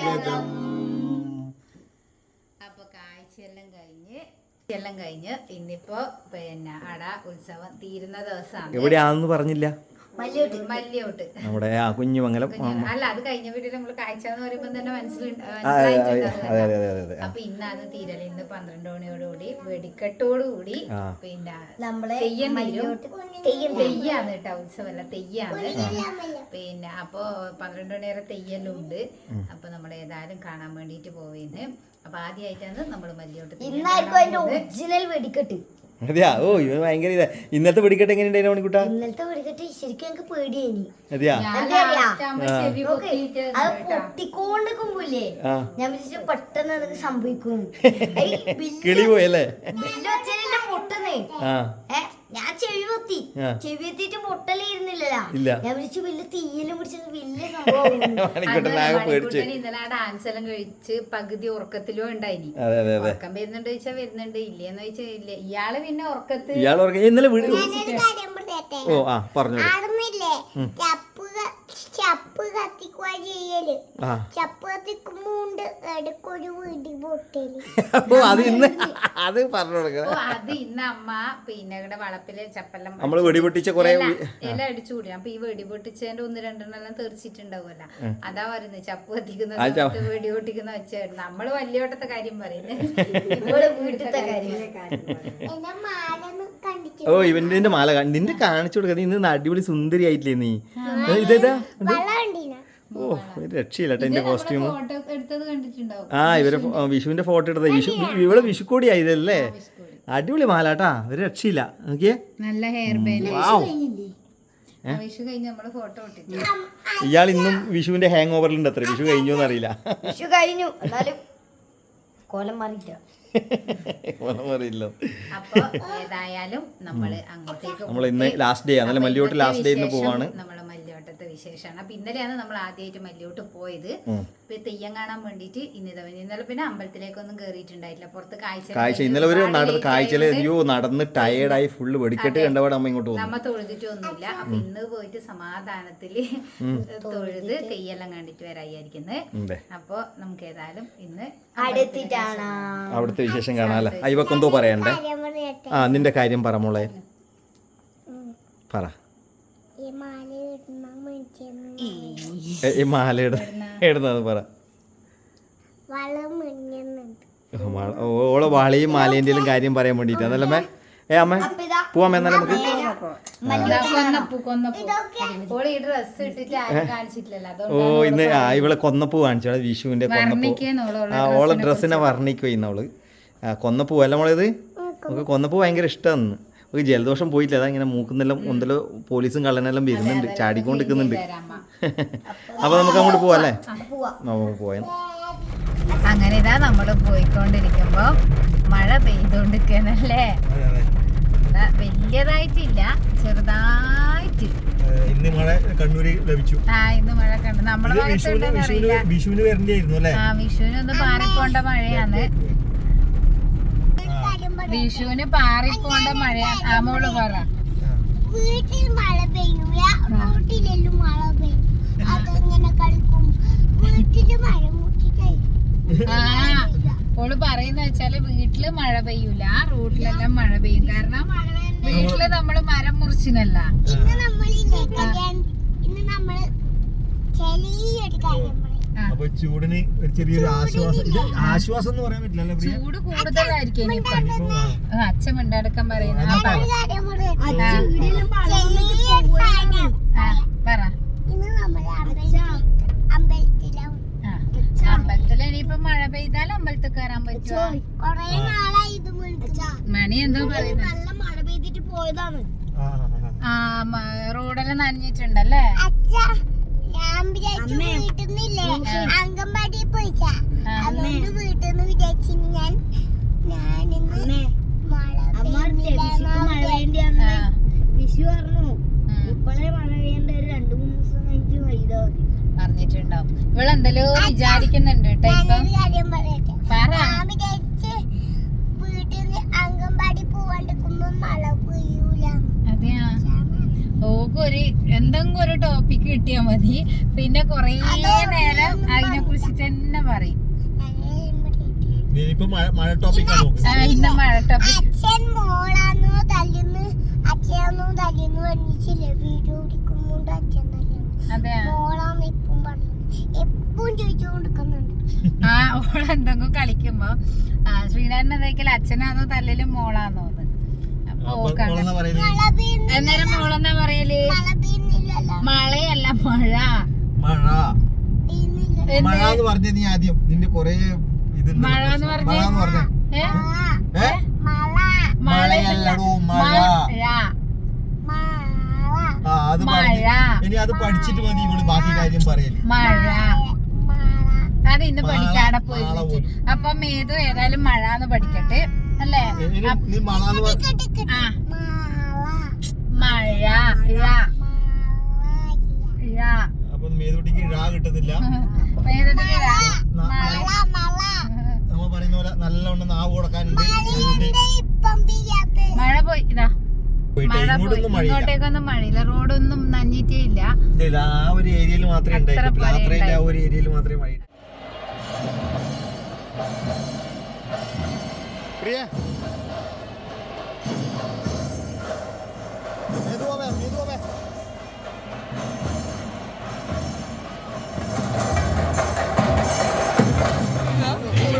മംഗളം അപ്പൊ കാഴ്ചയെല്ലാം കഴിഞ്ഞ് എല്ലാം കഴിഞ്ഞ് ഇന്നിപ്പോ പിന്നെ അട ഉത്സവം തീരുന്ന ദിവസമാണ്. എവിടെയാണെന്ന് പറഞ്ഞില്ല. നമ്മുടെ ആ കുഞ്ഞുമംഗലം. അല്ല അത് കഴിഞ്ഞ വീട്ടിൽ നമ്മൾ കാഴ്ച എന്ന് പറയുമ്പോ തന്നെ മനസ്സിലുണ്ട് ആ, അതെ അതെ അതെ അതെ അതെ അതെ. അപ്പൊ ഇന്നാണ് തീരൽ ഇന്ന് പന്ത്രണ്ട് മണിയോടുകൂടി വെടിക്കെട്ടോടുകൂടി ആ. പിന്നെ തെയ്യം തെയ്യാണ് കേട്ടോ ഉത്സവമല്ല തെയ്യാണ് പിന്നെ അപ്പോ പന്ത്രണ്ട് മണി വരെ തെയ്യെല്ലാം ഉണ്ട് അപ്പൊ നമ്മൾ ഏതായാലും കാണാൻ വേണ്ടിട്ട് പോവേന്ന്. അപ്പൊ ആദ്യമായിട്ടാണ് നമ്മൾ മല്ലിയോട്ട് ഇന്നായിരിക്കും. ഒറിജിനൽ വെടിക്കെട്ട്. അതെയാ? ഓ ഇവൻ ഭയങ്കര ഇതാ. ഇന്നത്തെ പിടിക്കട്ട് എങ്ങനെയുണ്ടായിരുന്നു മണിക്കുട്ടാ? ഇന്നലത്തെ വെടിക്കെട്ട് ശരിക്കും അതെയാ? അത് ആ. ഞാൻ വിചാരിച്ചു പെട്ടെന്ന് അതൊക്കെ സംഭവിക്കുന്നു കിളി പോയല്ലേ പൊട്ടുന്നേ. ആ. ഞാൻ ചെവി പൊത്തി. ആ. ചെവി എത്തിയിട്ട് പൊട്ടലേ ഞാൻ വിളിച്ചു വലിയ തീയിലും പിടിച്ചത് വലിയ ഇന്നലെ ആ ഡാൻസ് എല്ലാം കഴിച്ച് പകുതി ഉറക്കത്തിലും ഉണ്ടായിനി. അതെ അതെ അതെ. ഉറക്കം വരുന്നുണ്ട് ചോദിച്ചാ വരുന്നുണ്ട്. ഇല്ലേന്ന് ചോദിച്ചാ ഇല്ല. ഇയാൾ പിന്നെ ഉറക്കത്ത് ഇയാൾ ഉറങ്ങി ഇന്നലെ വീട് ഓ ആ പറഞ്ഞു ചപ്പ് ക- ചപ്പ് കത്തിക്കുക ചെയ്യൽ ആ. ചപ്പ് കത്തിക്കുമ്പോണ്ട് ഇടയ്ക്കൊരു വീടി പൊട്ടൽ. അപ്പൊ അത് ഇന്ന് അത് പറഞ്ഞു ഓ, കൊടുക്കണം അത് ഇന്ന് അമ്മ പിന്നെ ഇവിടെ വളപ്പിൽ ചപ്പെല്ലാം നമ്മൾ വെടിപൊട്ടിച്ച കൊറേ ഇല- അടിച്ചു കൂടി. അപ്പൊ ഈ വെടി പൊട്ടിച്ചതിന്റെ ഒന്ന് രണ്ടെണ്ണം തെറിച്ചിട്ടുണ്ടാവുമല്ല. അതാ പറയുന്നത് ചപ്പ് കത്തിക്കുന്ന വെടിപൊട്ടിക്കുന്ന ച- സമയത്ത് വെടി പൊട്ടിക്കുന്ന വെച്ചായിരുന്നു നമ്മൾ വലിയോട്ടത്തെ കാര്യം പറയുന്നത് ഓ ഇവന്റെ മാല നിന്റെ കാണിച്ചു കൊടുക്കുന്നത് ഇന്ന് അടിപൊളി സുന്ദരി ആയിട്ടില്ലേ നീ ഇതേതാ? ഓ ഒരു രക്ഷയില്ല കേട്ടോ എന്റെ കോസ്റ്റ്യൂം എടുത്തത് ആ ഇവരെ വിഷുവിന്റെ ഫോട്ടോ എടുത്ത വിഷു ഇവിടെ വിഷു വിഷുക്കോടി ആയതല്ലേ? അടിപൊളി മാലാട്ടാ ഒരു രക്ഷയില്ല. നോക്കിയേ. നല്ല ഹെയർ കഴിഞ്ഞ് ഇയാൾ ഇന്നും വിഷുവിന്റെ ഹാങ് ഓവറിലുണ്ട് അത്ര. വിഷു കഴിഞ്ഞോന്ന് അറിയില്ല വിഷു കഴിഞ്ഞു. കോലം മാറിയില്ല. അറിയില്ല അപ്പൊ ഏതായാലും നമ്മൾ അങ്ങോട്ടേക്ക് നമ്മൾ ഇന്ന് ലാസ്റ്റ് ഡേ ആണല്ലേ മല്ലിയോട്ട് ലാസ്റ്റ് ഡേ ഇന്ന് പോവാണ്. മല്ലിയോട്ടത്തെ വിശേഷമാണ്. അപ്പൊ ഇന്നലെയാണ് നമ്മൾ ആദ്യമായിട്ട് മല്ലിയോട്ട് പോയത്. ഇപ്പൊ തെയ്യം കാണാൻ വേണ്ടിട്ട് ഇന്നലെ ഇന്നലെ പിന്നെ അമ്പലത്തിലേക്കൊന്നും കേറിയിട്ടുണ്ടായിട്ടില്ല. പുറത്ത് കാഴ്ച കാഴ്ച ഇന്നലെ ഒരു നടന്ന് കാഴ്ചയിൽ അയ്യോ നടന്ന് ടയർഡായി ഫുള്ള് വെടിക്കെട്ട് കണ്ടപാട് അമ്മ ഇങ്ങോട്ട് വന്നു. നമ്മ തൊഴുതിട്ടൊന്നുമില്ല അപ്പൊ ഇന്ന് പോയിട്ട് സമാധാനത്തിൽ തൊഴുത് തെയ്യെല്ലാം കണ്ടിട്ട് വരായിരിക്കുന്നത് അപ്പൊ നമുക്ക് ഏതായാലും ഇന്ന് അടുത്തിട്ടാണ് അവിടുത്തെ വിശേഷം കാണാല്ലേ അയ്യവക്കെന്തോ പറയണ്ടേ? ആ നിന്റെ കാര്യം പറ മോളെ. പറ. ഈ മാല ഇടുന്നത് പറ. ഓളെ വാളിയും മാലേന്റെയും കാര്യം പറയാൻ വേണ്ടിട്ട് അതല്ലേ ഏ അമ്മ. പോവാമേ എന്നാലും നമുക്ക്? ഓ ഇന്ന് ആ ഇവളെ കൊന്നപ്പൂ കാണിച്ചു. അവളെ വിഷുവിന്റെ കൊന്നപ്പൂ. ആ ഓളെ ഡ്രസ്സിനെ വർണിക്കും ഇന്നവൾ ആ കൊന്നപ്പൂ അല്ല മോളേത് നമുക്ക് കൊന്നപ്പൂ ഭയങ്കര ഇഷ്ടമാണ് നമുക്ക് ജലദോഷം പോയിട്ടില്ല. അതാ ഇങ്ങനെ മൂക്കുന്നെല്ലാം ഒന്നല്ലോ പോലീസും കള്ളനെല്ലാം വരുന്നുണ്ട്. ചാടിക്കൊണ്ടിരിക്കുന്നുണ്ട്. അപ്പോൾ അപ്പൊ നമുക്ക് അങ്ങോട്ട് പോവാം അല്ലേ? പോവാ. നമുക്ക് പോയാൽ അങ്ങനെ ഇതാ നമ്മൾ പോയിക്കൊണ്ടിരിക്കുമ്പോ മഴ പെയ്തോണ്ടിരിക്കുന്നല്ലേ വലിയതായിട്ടില്ല ചെറുതായിട്ട്. ഇന്ന് മഴ കണ്ണൂര് ലഭിച്ചു. ആ ഇന്ന് മഴ കണ്ടു. നമ്മളെ വിഷുവിന് അല്ലേ? ആ വിഷുവിനൊന്ന് പാറിപ്പോണ്ട മഴയാണ്. വിഷുവിന് പാറിപ്പോണ്ട മഴ ആ മോൾ പറ. വീട്ടിൽ മഴ പെയ്യൂല. റോട്ടിലെല്ലാം മഴ പെയ്യും. അതെങ്ങനെ കളിക്കും? വീട്ടിൽ മഴ മുട്ടിട്ടായി ആ ഓൾ പറയുന്ന വെച്ചാൽ വീട്ടിൽ മഴ പെയ്യൂല. റോട്ടിലെല്ലാം മഴ പെയ്യും. കാരണം വീട്ടിൽ നമ്മൾ മരം മുറിച്ചിനല്ല. ഇന്ന് കല്യാണം ഇന്ന് നമ്മൾ ചെറിയൊരു കാര്യം പറയും ആ. അപ്പൊ ചൂടിന് ഒരു ചെറിയൊരു ആശ്വാസം. ഇത് ആശ്വാസം എന്ന് പറയാൻ പറ്റില്ലല്ലോ പ്രിയ? ചൂട് കൂടുതലായിരിക്കും ഇനിയിപ്പൊ. ആ, അച്ഛൻ മിണ്ടാടക്കം പറയുന്ന. ആ, പറ. ആ, ആ അമ്പലത്തിൽ ഇനിയിപ്പൊ മഴ പെയ്താൽ അമ്പലത്തിൽ കയറാൻ പറ്റുമോ കൊറേ നാളായി ഇത് വിളിച്ചാ മണി എന്തോ പറയുന്നത് നല്ല മഴ പെയ്തിട്ട് പോയതാണ്. ആ മ- റോഡെല്ലാം നനഞ്ഞിട്ടുണ്ടല്ലേ? അച്ഛാ. ഞാൻ വിചാരിച്ചു വീട്ടിൽ നിന്നില്ലേ അംഗൻവാടി പോയിച്ചാ. അതുകൊണ്ട് വീട്ടിൽ നിന്ന് വിചാരിച്ചു. ഞാൻ ഞാനിന്ന് വിഷു പറഞ്ഞു? ഇപ്പോഴേ മഴ പെയ്യേണ്ട ഒരു രണ്ടു മൂന്ന് ദിവസം കഴിഞ്ഞിട്ട് പെയ്താൽ മതി പറഞ്ഞിട്ടുണ്ടാവും. ഇവളെന്തല്ലോ വിചാരിക്കുന്നുണ്ട് കേട്ടോ ഇപ്പൊ ഞാനൊരു കാര്യം പറയട്ടെ പറ ഞാൻ വിചാരിച്ച് വീട്ടിൽ നിന്ന് അംഗൻവാടി പോവാണ്ടിരിക്കുമ്പോ മഴ പെയ്യൂല അതെയാ ഓക്കൊരു എന്തെങ്കിലും ഒരു ടോപ്പിക് കിട്ടിയാ മതി. പിന്നെ കൊറേ നേരം അതിനെ കുറിച്ച് തന്നെ പറയും. മഴ ആ, ഓളെന്തെങ്കിലും മഴ ടോപ്പിക് അച്ഛൻ മോളാന്നോ തല്ലുന്നു? അച്ഛനോ തല്ലുന്നു പറഞ്ഞിട്ടില്ലേ? വീഡിയോ ഓടിക്കുമ്പോണ്ട് അച്ഛൻ തല്ലുന്നു. അതെ മോളാന്ന് ഇപ്പം പറയുന്നു. എപ്പം ചോദിച്ചുകൊണ്ടിരിക്കുന്നുണ്ട്. ആ ഓൾ എന്തെങ്കിലും കളിക്കുമ്പോ ശ്രീനാരായണ എന്തൊക്കെ അച്ഛനാന്നോ തല്ലിലും മോളാന്നോ അപ്പൊ അപ്പൊ അന്നേരം മോളെന്നാ പറയൽ? മഴ മഴയല്ല മഴ. മഴ. മഴ എന്ന് പറഞ്ഞത് നീ ആദ്യം. നിന്റെ കൊറേ ഇത് മഴ എന്ന് പറഞ്ഞേ? മഴ എന്ന് പറഞ്ഞ. ഏ? ഏ? മഴ. മഴയല്ലടോ മഴ. ആ അത് ഇനി അത് പഠിച്ചിട്ട് മതി ഇവൾ ബാക്കി കാര്യം പറയൽ. മഴ. മഴ അത് ഇന്ന് മാള, പഠിക്കാടെ പോയി മാള വിളിച്ച്. ഏതായാലും മഴ എന്ന് പഠിക്കട്ടെ. അല്ലേ? നീ മഴ എന്ന് ആ. മഴ. അപ്പൊ മേതുട്ടിക്ക് ഴ. മഴ. നമ്മ പറയുന്ന പോലെ നല്ലോണം നാവ് കൊടുക്കാനുണ്ട്. മഴ പോയി ഇതാ. ഇങ്ങോട്ടേക്കൊന്നും മഴയില്ല. റോഡൊന്നും നഞ്ഞിട്ടേ ഇല്ല. ആ ഒരു ഏരിയയിൽ മാത്രമേ ഉണ്ടായിട്ടുള്ളൂ. ആ ഒരു ഏരിയയിൽ മാത്രമേ മഴ പ്രിയ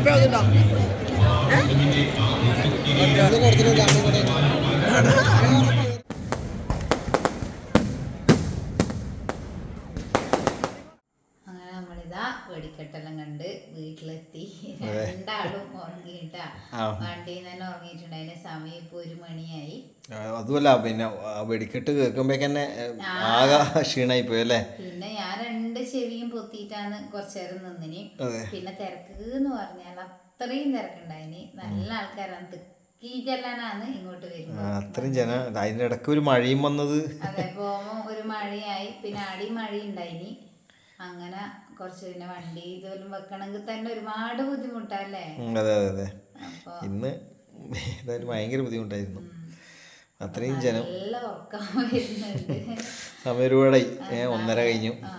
അങ്ങനെ വീട്ടിലെത്തി രണ്ടാളും ഉറങ്ങിയിട്ടാ. വണ്ടി വണ്ടിയിൽ തന്നെ ഉറങ്ങിയിട്ടുണ്ട്. അതിന്റെ സമയം ഇപ്പൊ ഒരു മണിയായി. അതുമല്ല പിന്നെ വെടിക്കെട്ട് കേൾക്കുമ്പോഴേക്കന്നെ പോയല്ലേ ആകെ ക്ഷീണായി പോയി അല്ലേ? പിന്നെ ഞാൻ രണ്ട് ചെവിയും പൊത്തിയിട്ടാണ് കുറച്ചേരം നിന്നിന്. പിന്നെ തിരക്ക് എന്ന് പറഞ്ഞാൽ അത്രയും തിരക്കുണ്ടായിന്. നല്ല ആൾക്കാരാണ്. തിക്കി ചെല്ലാനാണ് ഇങ്ങോട്ട് വരുന്നത്. അത്രയും ജന അതിന്റെ ഇടയ്ക്ക് ഒരു മഴയും വന്നത്. അതെ പോകുമ്പോ ഒരു മഴയായി. പിന്നെ അടി മഴ ഉണ്ടായിനി. അങ്ങനെ കുറച്ച് പിന്നെ വണ്ടി ഇതുപോലും വെക്കണമെങ്കിൽ തന്നെ ഒരുപാട് ബുദ്ധിമുട്ടല്ലേ? അതെ അതെ അതെ. ഇന്ന് ഏതായാലും ഭയങ്കര ബുദ്ധിമുട്ടായിരുന്നു. അത്രയും ജനം നല്ല ഉറക്കം വരുന്നുണ്ട്. സമയം ഒരുപാടായി ഏ ഒന്നര കഴിഞ്ഞു. ആ.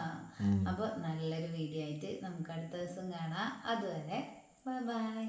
അപ്പൊ നല്ലൊരു വീഡിയോ ആയിട്ട് നമുക്ക് അടുത്ത ദിവസം കാണാം. അതുവരെ ബൈ ബൈ.